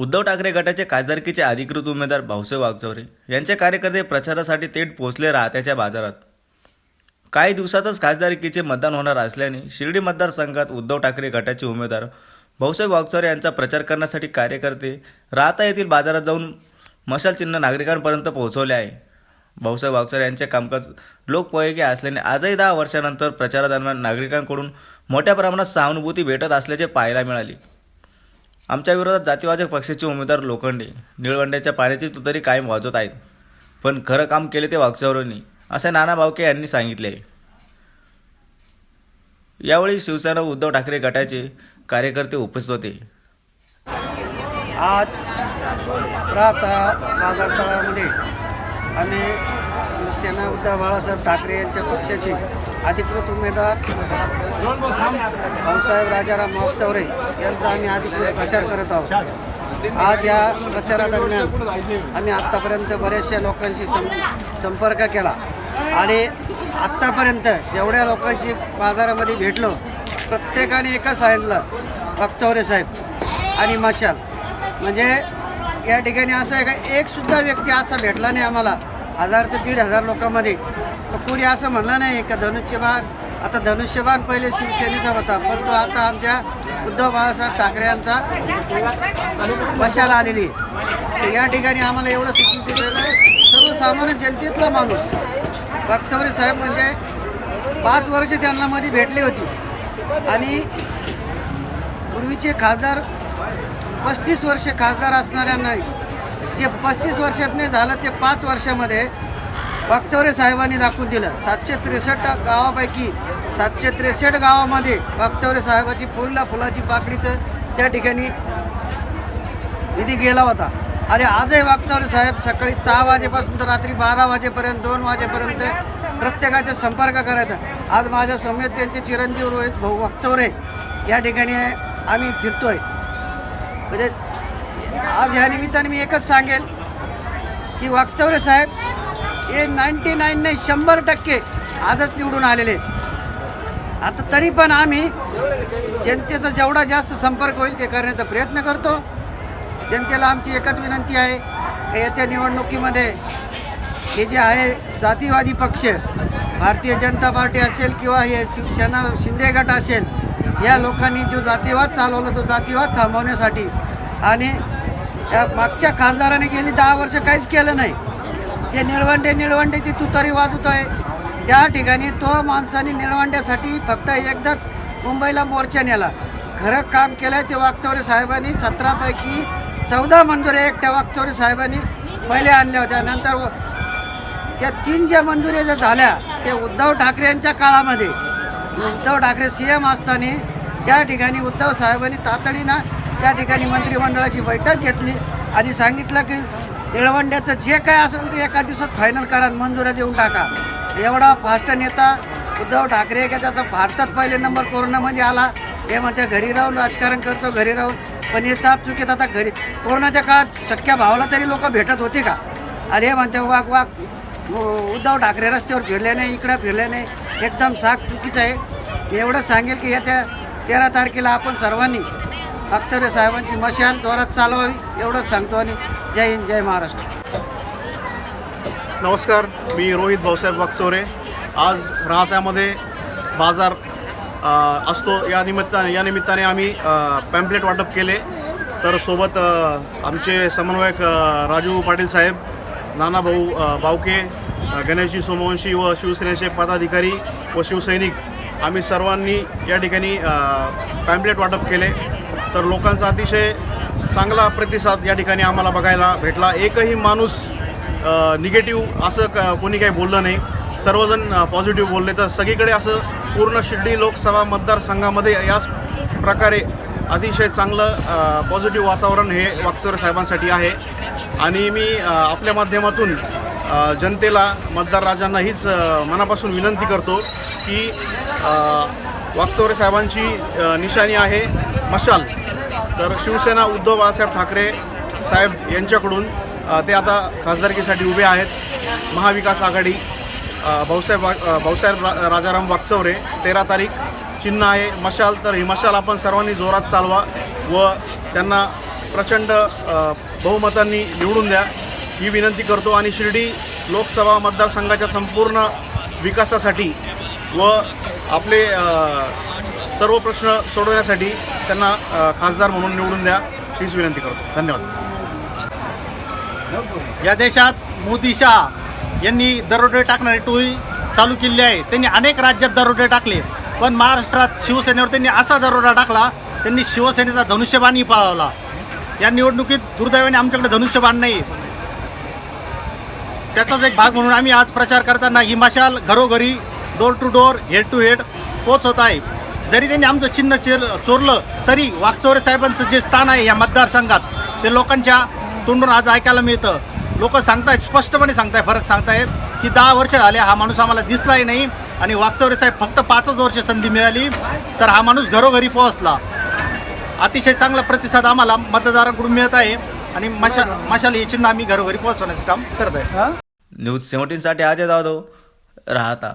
उद्धव ठाकरे गटाचे खासदारकीचे अधिकृत उमेदवार भाऊसाहेब वागचौरे यांचे कार्यकर्ते प्रचारासाठी थेट पोहोचले राहत्याच्या बाजारात. काही दिवसातच खासदारकीचे मतदान होणार असल्याने शिर्डी मतदारसंघात उद्धव ठाकरे गटाचे उमेदवार भाऊसाहेब वागचौरे यांचा प्रचार करण्यासाठी कार्यकर्ते राहता येथील बाजारात जाऊन मशाल चिन्ह नागरिकांपर्यंत पोहोचवले आहे. भाऊसाहेब वागचौरे यांचे कामकाज लोकपयोगी असल्याने आजही दहा वर्षानंतर प्रचारादरम्यान नागरिकांकडून मोठ्या प्रमाणात सहानुभूती भेटत असल्याचे पाहायला मिळाले. आमच्या विरोधात जातीवाचक पक्षाचे उमेदवार लोखंडे निळवंड्याच्या पाण्याची तुतरी कायम वाजवत आहेत. पण खरं काम केले ते वागचौरांनी असे नाना भावके यांनी सांगितले. यावेळी शिवसेना उद्धव ठाकरे गटाचे कार्यकर्ते उपस्थित होते. आज राहता बाजार तळामध्ये आम्ही शिवसेना उद्धव बाळासाहेब ठाकरे यांच्या पक्षाचे अधिकृत उमेदवार भाऊसाहेब राजाराम चौरे यांचा आम्ही अधिकृत प्रचार करत आहोत. आज या प्रचारादरम्यान आम्ही आत्तापर्यंत बऱ्याचशा लोकांशी सं संपर्क केला. आणि आत्तापर्यंत जेवढ्या लोकांची बाजारामध्ये भेटलो प्रत्येकाने एकच सांगितलं वागचौरे साहेब आणि मशाल. म्हणजे या ठिकाणी असं आहे का एकसुद्धा व्यक्ती असा भेटला नाही आम्हाला. हजार ते दीड हजार लोकांमध्ये. कोणी असं म्हणलं नाही का धनुष्यबाण? आता धनुष्यबाण पहिले शिवसेनेचा होता पण तो आता आमच्या उद्धव बाळासाहेब ठाकरे यांचा वशाला आलेली आहे. तर या ठिकाणी आम्हाला एवढं सूचित दिलेलं सर्वसामान्य जनतेतला माणूस. वागचौरे साहेब म्हणजे पाच वर्ष त्यांना मध्ये भेटली होती. आणि पूर्वीचे खासदार पस्तीस वर्ष खासदार असणाऱ्यांना जे पस्तीस वर्षात नाही झालं ते पाच वर्षामध्ये वागचौरे साहेबांनी दाखवून दिलं. सातशे त्रेसष्ट गावापैकी सातशे त्रेसष्ट गावामध्ये वागचौरे साहेबाची फुलला फुलाची पाकळीचं त्या ठिकाणी विधी गेला होता. आणि आजही वागचौरे साहेब सकाळी सहा वाजेपासून तर रात्री बारा वाजेपर्यंत दोन वाजेपर्यंत प्रत्येकाचा संपर्क करायचा. आज माझ्या समेत त्यांचे चिरंजीव रोहित भाऊ वागचौरे या ठिकाणी आम्ही फिरतोय. म्हणजे आज ह्या निमित्ताने मी एकच सांगेल की वागचौरे साहेब हे नाईन्टी नाईन नाही शंभर टक्के आजच निवडून आलेले आता तरी पण आम्ही जनतेचा जेवढा जास्त संपर्क होईल ते करण्याचा प्रयत्न करतो. जनतेला आमची एकच विनंती आहे की येत्या निवडणुकीमध्ये हे जे आहे जातीवादी पक्ष भारतीय जनता पार्टी असेल किंवा हे शिवसेना शिंदे गट असेल या लोकांनी जो जातीवाद चालवला तो जातीवाद थांबवण्यासाठी आणि मागच्या खासदाराने गेली दहा वर्ष काहीच केलं नाही. जे निळवंडे निळवंडे ती तुतारी वाजवत आहे त्या ठिकाणी तो माणसाने निळवंड्यासाठी फक्त एकदाच मुंबईला मोर्चा नेला. खरं काम केलं ते वागचौरे साहेबांनी. सतरापैकी चौदा मंजुऱ्या एकट्या वागचौरे साहेबांनी पहिले आणल्या होत्या. नंतर व- त्या तीन ज्या मंजुऱ्या ज्या झाल्या ते उद्धव ठाकरे यांच्या काळामध्ये. उद्धव ठाकरे सी एम असताना त्या ठिकाणी उद्धव साहेबांनी तातडीनं त्या ठिकाणी मंत्रिमंडळाची बैठक घेतली आणि सांगितलं की निळवंड्याचं जे काय असेल ते एका दिवसात फायनल करा मंजुऱ्या देऊन टाका. एवढा फास्ट नेता उद्धव ठाकरे का? त्याचा भारतात पहिले नंबर कोरोनामध्ये आला. हे म्हणते घरी राहून राजकारण करतो घरी राहून. पण हे साफ चुकीत आता घरी कोरोनाच्या काळात सख्या भावाला तरी लोक भेटत होते का? अरे हे म्हणते वाघ वाघ उद्धव ठाकरे रस्त्यावर फिरले नाही इकडं फिरले नाही. एकदम साफ चुकीचं आहे. एवढं सांगेल की येत्या तेरा तारखेला आपण सर्वांनी अख्तरे साहेबांची मशाल द्वारात चालवावी एवढंच सांगतो आणि जय हिंद जय महाराष्ट्र. नमस्कार मी रोहित भाऊसाहेब वागचौरे आज राहत्यामध्ये बाजार असतो. या निमित्ताने या निमित्ताने आम्ही पॅम्पलेट वाटप केले. तर सोबत आमचे समन्वयक राजू पाटील साहेब नानाभाऊ भाऊ बावके गणेशजी सोमवंशी व शिवसेनेचे पदाधिकारी व शिवसैनिक आम्ही सर्वांनी या ठिकाणी पॅम्पलेट वाटप केले. तर लोकांचा अतिशय चांगला प्रतिसाद या ठिकाणी आम्हाला बघायला भेटला. एकही माणूस निगेटिव्ह असं क कोणी काही बोललं नाही. सर्वजण पॉझिटिव्ह बोलले. तर सगळीकडे असं पूर्ण शिर्डी लोकसभा मतदारसंघामध्ये याच प्रकारे अतिशय चांगलं पॉझिटिव्ह वातावरण हे वागचोरे साहेबांसाठी आहे. आणि मी आपल्या माध्यमातून जनतेला मतदार राजांना हीच मनापासून विनंती करतो की अ, साहेबांची निशाणी आहे. मशाल. तर शिवसेना उद्धव बाळासाहेब ठाकरे साहेब यांच्याकडून ते आता खासदारकीसाठी उभे आहेत. महाविकास आघाडी भाऊसाहेब वा- भाऊसाहेब रा राजाराम वागचौरे तेरा तारीख चिन्ह आहे. मशाल तर ही मशाल आपण सर्वांनी जोरात चालवा व त्यांना प्रचंड बहुमतांनी निवडून द्या. ही विनंती करतो आणि शिर्डी लोकसभा मतदारसंघाच्या संपूर्ण विकासासाठी व आपले सर्व प्रश्न सोडवण्यासाठी त्यांना खासदार म्हणून निवडून द्या हीच विनंती करतो. धन्यवाद. या देशात मोदी शाह यांनी दरोडे टाकणारी टोळी चालू केली आहे. त्यांनी अनेक राज्यात दरोडे टाकले पण महाराष्ट्रात शिवसेनेवर त्यांनी असा दरोडा टाकला त्यांनी शिवसेनेचा धनुष्यबाणही पळावला. या निवडणुकीत दुर्दैवाने आमच्याकडे धनुष्यबाण नाही. त्याचाच एक भाग म्हणून आम्ही आज प्रचार करताना ही मशाल घरोघरी door to door head to head पोचवत आहे. जरी त्यांनी आमचं चिन्ह चेर चोरलं तरी वागचौरे साहेबांचं जे स्थान आहे या मतदारसंघात ते लोकांच्या तोंडून आज ऐकायला मिळतं. लोक सांगतायत स्पष्टपणे सांगताय फरक सांगतायत की दहा वर्ष झाले हा माणूस आम्हाला दिसलाही नाही आणि वागचौरे साहेब फक्त पाचच वर्ष संधी मिळाली तर हा माणूस घरोघरी पोहोचला. अतिशय चांगला प्रतिसाद आम्हाला मतदारांकडून मिळत आहे आणि मशा मशाल हे चिन्ह आम्ही घरोघरी पोहोचवण्याचं काम करत आहे न्यूज सेव्हन्टीनसाठी अजय जाधव राहता.